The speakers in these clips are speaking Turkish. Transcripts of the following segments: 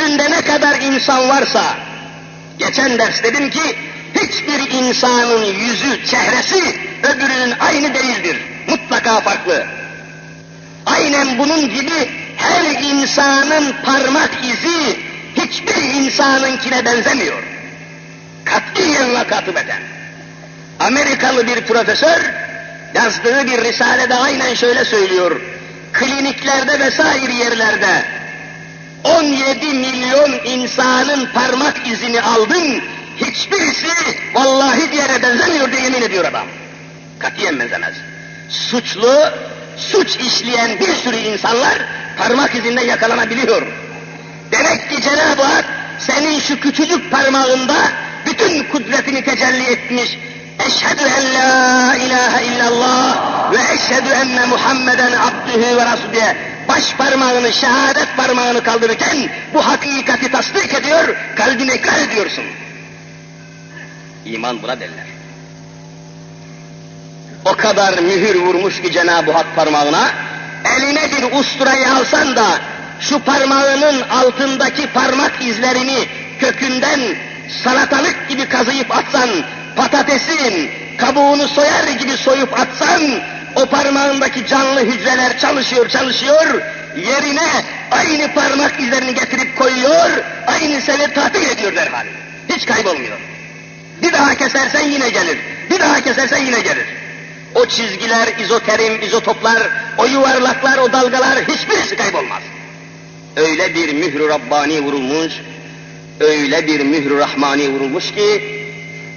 Yeryüzünde ne kadar insan varsa, geçen ders dedim ki, hiçbir insanın yüzü, çehresi öbürünün aynı değildir. Mutlaka farklı. Aynen bunun gibi her insanın parmak izi hiçbir insanınkine benzemiyor. Katiyen ve katibeten. Amerikalı bir profesör yazdığı bir risalede aynen şöyle söylüyor. Kliniklerde vesaire yerlerde 17 milyon insanın parmak izini aldım. Hiçbirisi vallahi diğerine benzemiyor diye yemin ediyor adam. Katiyen benzemez. Suçlu, suç işleyen bir sürü insanlar parmak izinde yakalanabiliyor. Demek ki Cenab-ı Hak senin şu küçücük parmağında bütün kudretini tecelli etmiş. Eşhedü en la ilahe illallah ve eşhedü enne Muhammeden abdühü ve rasulü diye baş parmağını, şehadet parmağını kaldırırken bu hakikati tasdik ediyor, kalbine ikrar ediyorsun. İman buna derler. O kadar mühür vurmuş ki Cenab-ı Hak parmağına, eline bir usturayı alsan da şu parmağının altındaki parmak izlerini kökünden salatalık gibi kazıyıp atsan, patatesin kabuğunu soyar gibi soyup atsan, o parmağındaki canlı hücreler çalışıyor çalışıyor, yerine aynı parmak izlerini getirip koyuyor, aynı seni tatil ediyor derhal. Hiç kaybolmuyor. Bir daha kesersen yine gelir, bir daha kesersen yine gelir. O çizgiler, izoterim, izotoplar, o yuvarlaklar, o dalgalar hiçbirisi kaybolmaz. Öyle bir mührü Rabbani vurulmuş, öyle bir mührü Rahmani vurulmuş ki,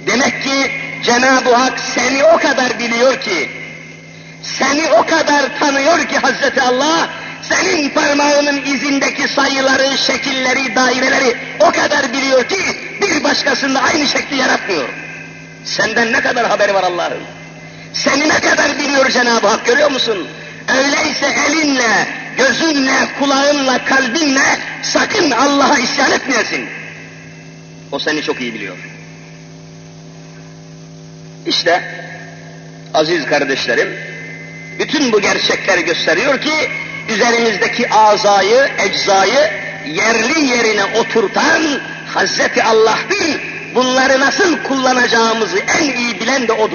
demek ki Cenab-ı Hak seni o kadar biliyor ki, seni o kadar tanıyor ki Hazreti Allah, senin parmağının izindeki sayıları, şekilleri, daireleri o kadar biliyor ki, bir başkasında aynı şekli yaratmıyor. Senden ne kadar haberi var Allah'ın? Seni ne kadar biliyor Cenab-ı Hak görüyor musun? Öyleyse elinle, gözünle, kulağınla, kalbinle sakın Allah'a isyan etmeyesin. O seni çok iyi biliyor. İşte aziz kardeşlerim, bütün bu gerçekler gösteriyor ki üzerimizdeki azayı, eczayı yerli yerine oturtan Hazreti Allah'tır. Bunları nasıl kullanacağımızı en iyi bilen de odur.